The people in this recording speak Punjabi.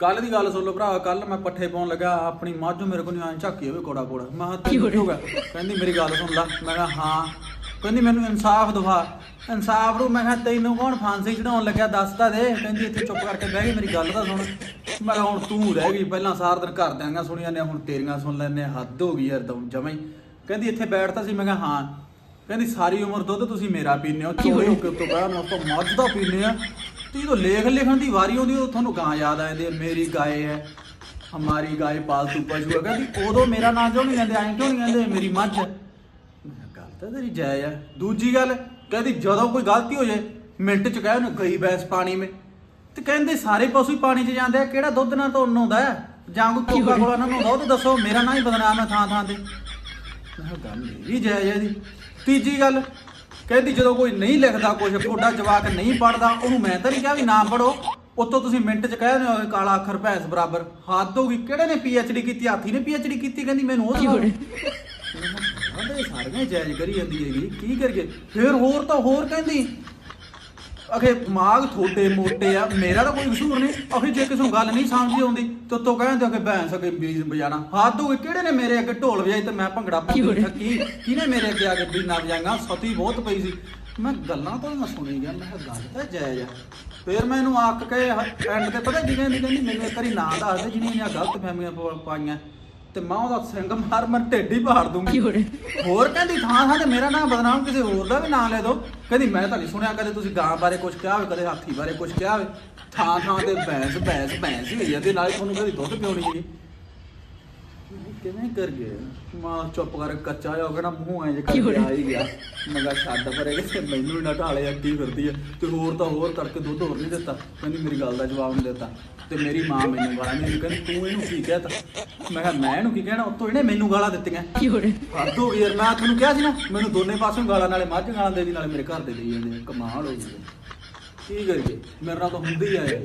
ਕੱਲ ਦੀ ਗੱਲ ਸੁਣ ਲਓ ਭਰਾ ਕੱਲ ਮੈਂ ਪੱਠੇ ਪਾਉਣ ਲੱਗਾ ਆਪਣੀ ਮੱਝ ਮੇਰੇ ਕੋਲ ਨਹੀਂ ਆਂ ਝਾਕੀ ਹੋਵੇ ਕੋੜਾ ਕੋੜਾ। ਮੈਂ ਕਿਹਾ ਤੈਨੂੰ ਕੀ ਹੋ ਗਿਆ ਕਹਿੰਦੀ ਮੇਰੀ ਗੱਲ ਸੁਣ ਲੈ। ਮੈਂ ਕਿਹਾ ਹਾਂ। ਕਹਿੰਦੀ ਮੈਨੂੰ ਇਨਸਾਫ ਦਵਾ ਇਨਸਾਫ ਨੂੰ ਮੈਂ ਕਿਹਾ ਤੈਨੂੰ ਕੌਣ ਫਾਂਸੀ ਚੜਾਉਣ ਲੱਗਿਆ ਦੱਸ ਤਾਂ ਦੇ। ਕਹਿੰਦੀ ਇੱਥੇ ਚੁੱਪ ਕਰਕੇ ਬਹਿ ਗਈ ਮੇਰੀ ਗੱਲ ਤਾਂ ਸੁਣ। ਮੈਂ ਕਿਹਾ ਹੁਣ ਤੂੰ ਰਹਿ ਗਈ ਪਹਿਲਾਂ ਸਾਰਾ ਦਿਨ ਘਰ ਦਿਆਂ ਸੁਣੀਆਂ ਨੇ ਹੁਣ ਤੇਰੀਆਂ ਸੁਣ ਲੈਨੇ ਹੱਦ ਹੋ ਗਈ ਯਾਰ ਤੂੰ ਜਮਾਂ ਹੀ। ਕਹਿੰਦੀ ਇੱਥੇ ਬੈਠਦਾ ਸੀ ਮੈਂ ਕਿਹਾ ਹਾਂ। ਕਹਿੰਦੀ ਸਾਰੀ ਉਮਰ ਦੁੱਧ ਤੁਸੀਂ ਮੇਰਾ ਪੀਨੇ ਹੋ ਚੋਰੇ ਹੋ ਕੇ ਉੱਤੋਂ ਬਾਹਰ ਨਾ ਤੋਂ ਮੱਝ ਦਾ ਪੀਨੇ ਆ। ਤੇ ਜਦੋਂ ਲੇਖ ਲਿਖਣ ਦੀ ਵਾਰੀ ਆਉਂਦੀ ਉਹ ਤੁਹਾਨੂੰ ਗਾਂ ਯਾਦ ਆ ਜਾਂਦੀ ਹੈ ਮੇਰੀ ਗਾਏ ਹੈ ਹਮਾਰੀ ਗਾਏ ਪਾਲਤੂ ਪਸ਼ੂ ਹੈ। ਕਹਿੰਦੀ ਉਦੋਂ ਮੇਰਾ ਨਾਂ ਕਿਉਂ ਨਹੀਂ ਲੈਂਦੇ ਐਂ ਕਿਉਂ ਨਹੀਂ ਕਹਿੰਦੇ ਮੇਰੀ ਮੱਝ ਹੈ। ਗੱਲ ਤਾਂ ਤੇਰੀ ਜਾਇਜ਼ ਹੈ ਦੂਜੀ ਗੱਲ ਕਹਿੰਦੀ ਜਦੋਂ ਕੋਈ ਗਲਤੀ ਹੋ ਜਾਏ ਮਿੰਟ ਚ ਕਹਿ ਉਹਨੂੰ ਗਈ ਬੈਸ ਪਾਣੀ ਮੇ। ਤੇ ਕਹਿੰਦੇ ਸਾਰੇ ਪਸ਼ੂ ਹੀ ਪਾਣੀ 'ਚ ਜਾਂਦੇ ਆ ਕਿਹੜਾ ਦੁੱਧ ਨਾਲ ਤੋਂ ਨਹਾਉਂਦਾ ਹੈ? ਜਾਂ ਕੋਈ ਕੋਕਾ ਕੋਲਾ ਨਾਲ ਨਹਾਉਂਦਾ ਉਹ ਤਾਂ ਦੱਸੋ ਮੇਰਾ ਨਾਂ ਹੀ ਬਦਨਾਮ ਹੈ ਥਾਂ ਥਾਂ ਤੇ। ਮੈਂ ਗੱਲ ਇਹ ਵੀ ਜਾਇਜ਼ ਹੈ ਜੀ ਤੀਜੀ ਗੱਲ ਕਹਿੰਦੀ ਜਦੋਂ ਕੋਈ ਨਹੀਂ ਲਿਖਦਾ ਕੁਝ ਤੁਹਾਡਾ ਜਵਾਕ ਨਹੀਂ ਪੜਦਾ ਉਹਨੂੰ ਮੈਂ ਤਾਂ ਨਹੀਂ ਕਿਹਾ ਵੀ ਨਾ ਪੜੋ ਉੱਤੋਂ ਤੁਸੀਂ ਮਿੰਟ 'ਚ ਕਹਿ ਦਿੰਦੇ ਹੋ ਕਾਲਾ ਅੱਖਰ ਭੈਂਸ ਬਰਾਬਰ। ਹੱਦ ਹੋ ਗਈ ਕਿਹੜੇ ਨੇ ਪੀਐਚਡੀ ਕੀਤੀ ਹਾਥੀ ਨੇ ਪੀਐਚਡੀ ਕੀਤੀ ਕਹਿੰਦੀ ਮੈਨੂੰ ਉਹ ਦਿਖਾਓ ਉਹਦੇ ਸਾਰੀਆਂ ਜਾਇਜ਼ ਕਰੀ ਜਾਂਦੀ ਹੈਗੀ ਕੀ ਕਰੀਏ? ਫਿਰ ਹੋਰ ਤਾਂ ਹੋਰ ਕਹਿੰਦੀ ਅਖੇ ਦਿਮਾਗ ਥੋੜੇ ਮੋਟੇ ਆ ਮੇਰਾ ਤਾਂ ਕੋਈ ਕਸੂਰ ਨਹੀਂ। ਅਖੇ ਜੇ ਕਿਸੇ ਨੂੰ ਗੱਲ ਨਹੀਂ ਸਮਝ ਆਉਂਦੀ ਤੇ ਉੱਤੋਂ ਕਹਿੰਦੇ ਕਿ ਭੈਂਸ ਅਗੇ ਬੀਜ ਵਜਾਣਾ ਹੱਦ ਹੋ ਗਈ ਕਿਹੜੇ ਨੇ ਮੇਰੇ ਅੱਗੇ ਢੋਲ ਵਜਾਈ ਤੇ ਮੈਂ ਭੰਗੜਾ ਪਾਉਂਦੀ ਥੱਕੀ ਕਿਹਨੇ ਮੇਰੇ ਅੱਗੇ ਆ ਕੇ ਬੀਨਾ ਵਜਾਈਆਂ ਸਤੀ ਬਹੁਤ ਪਈ ਸੀ। ਮੈਂ ਗੱਲਾਂ ਤਾਂ ਮੈਂ ਸੁਣੀ ਗਿਆ ਮੈਂ ਕਿਹਾ ਗੱਲ ਤਾਂ ਜਾਇਜ਼ ਆ। ਫਿਰ ਮੈਂ ਇਹਨੂੰ ਆਕ ਕੇ ਐਂਡ ਤੇ ਪਤਾ ਕੀ ਕਹਿੰਦੀ ਕਹਿੰਦੀ ਮੈਨੂੰ ਇੱਕ ਵਾਰੀ ਨਾਂ ਦੱਸ ਦੇ ਜਿਹਨੇ ਇਹਨੀਆਂ ਗਲਤ ਫਹਿਮੀਆਂ ਪ- ਪਾਈਆਂ। ਤੇ ਮੈਂ ਉਹਦਾ ਸਿੰਘ ਮਾਰ ਮੈਂ ਢਿੱਡ ਪਾੜ ਦੂੰਗੀ। ਹੋਰ ਕਹਿੰਦੀ ਥਾਂ ਥਾਂ ਤੇ ਮੇਰਾ ਨਾਮ ਬਦਨਾਮ ਕਿਸੇ ਹੋਰ ਦਾ ਵੀ ਨਾਮ ਲੈ ਦੋ। ਕਹਿੰਦੀ ਮੈਂ ਤਾਂ ਨਹੀਂ ਸੁਣਿਆ ਕਦੇ ਤੁਸੀਂ ਗਾਂ ਬਾਰੇ ਕੁਝ ਕਿਹਾ ਹੋਵੇ ਕਦੇ ਹਾਥੀ ਬਾਰੇ ਕੁਝ ਕਿਹਾ ਹੋਵੇ। ਥਾਂ ਥਾਂ ਤੇ ਭੈਂਸ ਭੈਂਸ ਭੈਂਸ ਹੀ ਹੋਈ ਜਾਂਦੀ ਨਾਲੇ ਤੁਹਾਨੂੰ ਕਦੀ ਦੁੱਧ ਪਿਉਣੀ ਜੀ ਕਿਵੇਂ ਕਰ ਮਾਂ ਚੁੱਪ ਕਰ ਕੱਚਾ ਹੋ ਗਿਆ ਨਾ ਮੂੰਹ ਐ ਜੇ ਕਰਕੇ ਆ ਹੀ ਗਿਆ। ਮਗਾ ਛੱਡ ਪਰੇ ਕਿ ਮੈਨੂੰ ਹੀ ਨਾ ਢਾਲੇ ਅੱਟੀ ਫਿਰਦੀ ਐ ਤੇ ਹੋਰ ਤਾਂ ਹੋਰ ਕਰਕੇ ਦੁੱਧ ਹੋਰ ਨਹੀਂ ਦਿੱਤਾ। ਕਹਿੰਦੀ ਮੇਰੀ ਗੱਲ ਦਾ ਜਵਾਬ ਨਹੀਂ ਦਿੱਤਾ। ਤੇ ਮੇਰੀ ਮਾਂ ਮੈਨੂੰ ਗਾਲਾਂ ਨਹੀਂ ਕਹਿੰਦੀ ਤੂੰ ਇਹਨੂੰ ਕੀ ਕਹਿਤਾ? ਮੈਂ ਕਿਹਾ ਮੈਂ ਇਹਨੂੰ ਕੀ ਕਹਿਣਾ? ਉੱਤੋਂ ਇਹਨੇ ਮੈਨੂੰ ਗਾਲਾਂ ਦਿੱਤੀਆਂ। ਯਾਰ ਮੈਂ ਤੁਹਾਨੂੰ ਕਿਹਾ ਸੀ ਨਾ ਮੈਨੂੰ ਦੋਨੇ ਪਾਸੋਂ ਗਾਲਾਂ ਨਾਲੇ ਮੱਝ ਗਾਲਾਂ ਦੇ ਦੀ ਨਾਲੇ ਮੇਰੇ ਘਰ ਦੇ ਲਈ ਜਾਂਦੇ ਆ। ਕਮਾਲ ਹੋ ਗਈ ਕੀ ਕਰੀਏ? ਮੇਰੇ ਨਾਲ ਤਾਂ ਹੁੰਦੀ ਆ ਯਾਰ